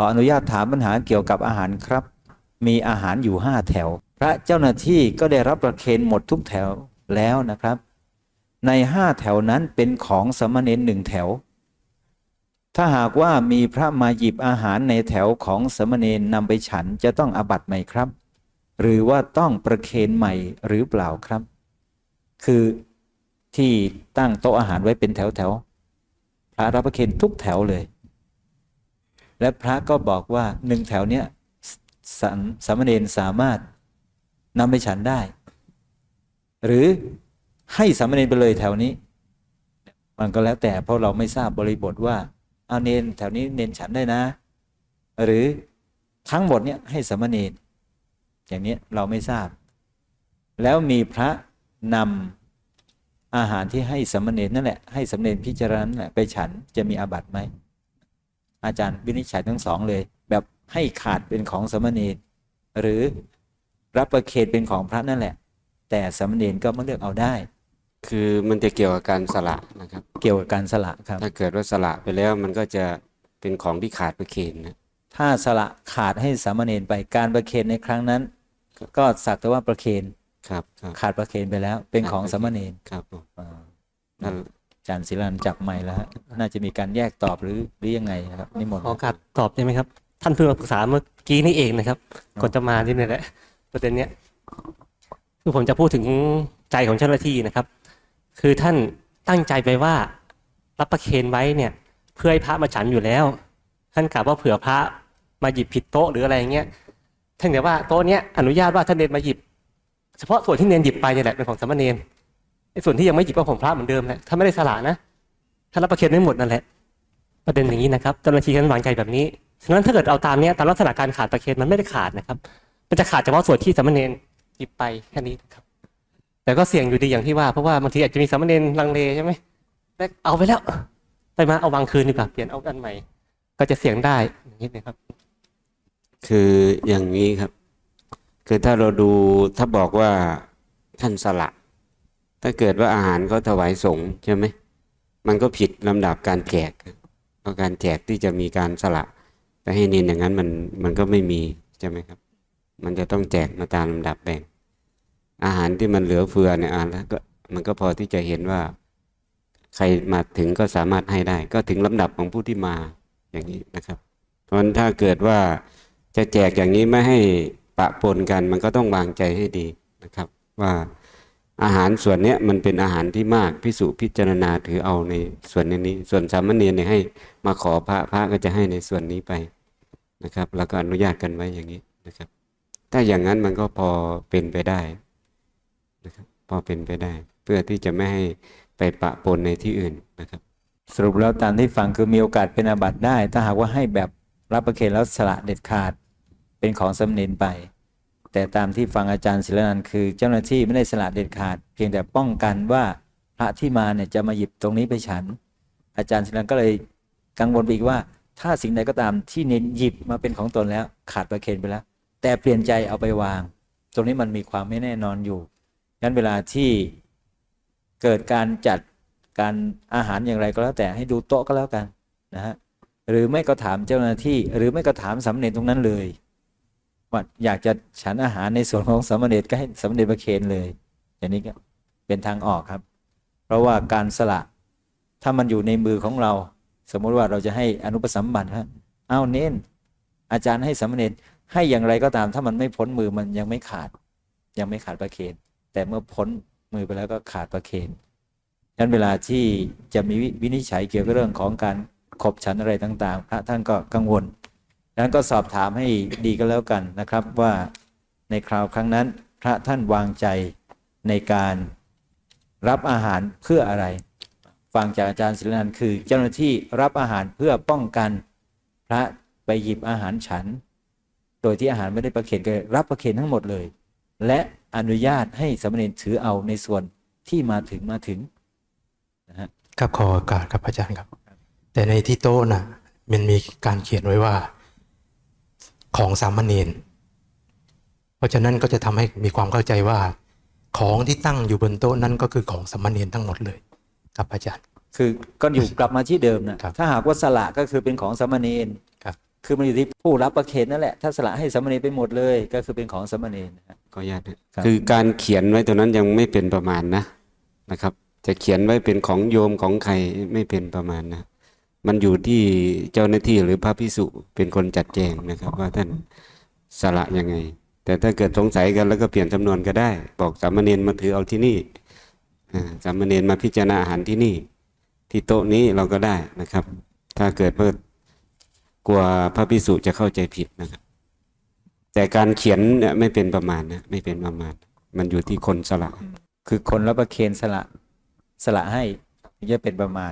ขออนุญาตถามปัญหาเกี่ยวกับอาหารครับ มีอาหารอยู่ห้าแถว พระเจ้าหน้าที่ก็ได้รับประเคนหมดทุกแถวแล้วนะครับ ในห้าแถวนั้นเป็นของสามเณรหนึ่งแถว ถ้าหากว่ามีพระมาหยิบอาหารในแถวของสามเณรนำไปฉันจะต้องอบัตไหมครับ หรือว่าต้องประเคนใหม่หรือเปล่าครับ คือที่ตั้งโต๊ะอาหารไว้เป็นแถวแถวพระรับประเคนทุกแถวเลย และพระก็บอกว่าหนึ่งแถวเนี้ยสามสามเณรสามารถนำไปฉันได้ หรือให้สามเณรไปเลยแถวนี้ มันก็แล้วแต่เพราะเราไม่ทราบบริบทว่าเอาเนนแถวนี้เนนฉันได้นะ หรือทั้งหมดเนี่ยให้สามเณรอย่างนี้เราไม่ทราบ แล้วมีพระนำอาหารที่ให้สามเณรนั่นแหละให้สามเณรพิจารณานั่นแหละไปฉันจะมีอาบัติไหม อาจารย์วินิจฉัยทั้งสองเลย แบบให้ขาดเป็นของสามเณรหรือรับประเคนเป็นของพระนั่นแหละ แต่สามเณรก็มาเลือกเอาได้ คือมันจะเกี่ยวกับการสละนะครับ เกี่ยวกับการสละครับ ถ้าเกิดว่าสละไปแล้วมันก็จะเป็นของที่ขาดประเคนนะถ้าสละขาดให้สามเณรไปการประเคนในครั้งนั้น ก็สักแต่ว่าประเคนครับครับขาดประเคนไปแล้ว เป็นของสามเณรครับผมอ่านั่นอา จารย์ศิลันจับไม้แล้วฮะน่าจะมีการแยกตอบหรือหรือยังไงนะครับนิมนต์ขอโอกาสตอบได้ไหมครับ ท่านเพิ่งมาปรึกษาเมื่อกี้นี่เองนะครับก่อนจะมาที่นี่แหละประเด็นเนี้ยคือผมจะพูดถึงใจของเจ้าหน้าที่นะครับ คือท่านตั้งใจไปว่า รับประเคนไว้เนี่ย เพื่อให้พระมาฉันอยู่แล้ว ท่านกล่าวว่าเผื่อพระมาหยิบผิดโต๊ะหรืออะไรเงี้ยท่านแต่ว่าโต๊ะเนี้ยอนุญาตว่าท่านเนนมาหยิบ เฉพาะส่วนที่เนนหยิบไปเนี่ยแหละเป็นของสามเณรไอ้ ส่วนที่ยังไม่หยิบก็ของพระเหมือนเดิมแหละถ้าไม่ได้สละนะถ้ารับประเคนไม่หมดนั่นแหละ ประเด็นอย่างนี้นะครับเจ้าหน้าที่ท่านวางใจแบบนี้ฉะนั้นถ้าเกิดเอาตามเนี้ยตามลักษณะการขาดประเคนมันไม่ได้ขาดนะครับ มันจะขาดเฉพาะส่วนที่สามเณรหยิบไปแค่นี้นะครับ แต่ก็เสี่ยงอยู่ดีอย่างที่ว่าเพราะว่าบางทีอาจจะมีสามเณรลังเลใช่ไหมแต่เอาไปแล้วไปมาเอาวางคืนดีกว่าเปลี่ยนเอาอันใหม่ ก็จะเสี่ยงได้อย่างนี้นะครับ คืออย่างนี้ครับ คือถ้าเราดูถ้าบอกว่าท่านสละ ถ้าเกิดว่าอาหารเขาถวายสงฆ์ใช่ไหมมันก็ผิดลำดับการแจกเพราะการแจกที่จะมีการสละแต่ให้เน้นอย่างนั้นมันมันก็ไม่มีใช่ไหมครับ มันจะต้องแจกมาตามลำดับแบ่ง อาหารที่มันเหลือเฟือเนี่ยอ่านแล้วก็มันก็พอที่จะเห็นว่า ใครมาถึงก็สามารถให้ได้ ก็ถึงลำดับของผู้ที่มาอย่างนี้นะครับ เพราะฉะนั้นถ้าเกิดว่าจะแจกอย่างนี้ไม่ให้ปะปนกัน มันก็ต้องวางใจให้ดีนะครับ ว่า อาหารส่วนนี้มันเป็นอาหารที่มากพิสูพิจารณาถือเอาในส่วนนี้นี้ ส่วนสามเณรเนี่ยให้มาขอพระพระก็จะให้ในส่วนนี้ไปนะครับ แล้วก็อนุญาตกันไว้อย่างนี้นะครับ ถ้าอย่างนั้นมันก็พอเป็นไปได้นะครับพอเป็นไปได้ เพื่อที่จะไม่ให้ไปปะปนในที่อื่นนะครับ สรุปแล้วตามที่ฟังคือมีโอกาสเป็นอาบัติได้ ถ้าหากว่าให้แบบรับประเคนแล้วสละเด็ดขาดเป็นของสำเนินไป แต่ตามที่ฟังอาจารย์ศิลนันคือเจ้าหน้าที่ไม่ได้สละเด็ดขาด เพียงแต่ป้องกันว่าพระที่มาเนี่ยจะมาหยิบตรงนี้ไปฉัน อาจารย์ศิลนันก็เลยกังวลไปอีกว่า ถ้าสิ่งใดก็ตามที่เน้นหยิบมาเป็นของตนแล้ว ขาดประเคนไปแล้ว แต่เปลี่ยนใจเอาไปวาง ตรงนี้มันมีความไม่แน่นอนอยู่งั้นเวลาที่เกิดการจัดการอาหารอย่างไรก็แล้วแต่ให้ดูโต๊ะก็แล้วกันนะฮะหรือไม่ก็ถามเจ้าหน้าที่ หรือไม่ก็ถามสามเณรตรงนั้นเลย ว่าอยากจะฉันอาหารในส่วนของสามเณรก็ให้สามเณรประเคนเลย อย่างนี้ก็เป็นทางออกครับ เพราะว่าการสละถ้ามันอยู่ในมือของเรา สมมุติว่าเราจะให้อนุปสัมบัติฮะเอาเน้น อาจารย์ให้สามเณรให้อย่างไรก็ตาม ถ้ามันไม่พ้นมือมันยังไม่ขาด ยังไม่ขาดประเคน แต่เมื่อพ้นมือไปแล้วก็ขาดประเคนฉะนั้นเวลาที่จะมีวินิจฉัยเกี่ยวกับเรื่องของการขบฉันอะไรต่าง ๆ พระท่านก็กังวล นั้นก็สอบถามให้ดีก็แล้วกันนะครับว่าในคราวครั้งนั้นพระท่านวางใจในการรับอาหารเพื่ออะไร ฟังจากอาจารย์ศิลนันคือ เจ้าหน้าที่รับอาหารเพื่อป้องกันพระไปหยิบอาหารฉัน โดยที่อาหารไม่ได้ประเคนก็รับประเคนทั้งหมดเลย และอนุญาตให้สมณรถือเอาในส่วนที่มาถึงมาถึงนะฮะครับขอโอกาสครับอาจารย์ครับ แต่ในที่โต๊ะน่ะมันมีการเขียนไว้ว่า ของสามเณรเพราะฉะนั้นก็จะทำให้มีความเข้าใจว่า ของที่ตั้งอยู่บนโต๊ะนั้นก็คือของสามเณรทั้งหมดเลยครับอาจารย์ คือก็อยู่กลับมาที่เดิมนะครับถ้าหากว่าสละก็คือเป็นของสามเณรครับ คือมันอยู่ที่ผู้รับประเคนนั่นแหละถ้าสละให้สามเณรไปหมดเลย ก็คือเป็นของสามเณรนะฮะขออนุญาตนะครับคือการเขียนไว้ตัวนั้นยังไม่เป็นประมาณนะนะครับ จะเขียนไว้เป็นของโยมของใครไม่เป็นประมาณนะ มันอยู่ที่เจ้าหน้าที่หรือพระพิสุเป็นคนจัดแจงนะครับ ว่าท่านสละยังไง แต่ถ้าเกิดสงสัยกันแล้วก็เปลี่ยนจำนวนก็ได้ บอกสามเณรมาถือเอาที่นี่สามเณรมาพิจารณาอาหารที่นี่ ที่โต๊ะนี้เราก็ได้นะครับ ถ้าเกิดว่ากลัวพระพิสุจะเข้าใจผิดนะครับ แต่การเขียนเนี่ยไม่เป็นประมาณนะไม่เป็นประมาณ มันอยู่ที่คนสละ คือคนรับประเคนสละสละให้จะเป็นประมาณ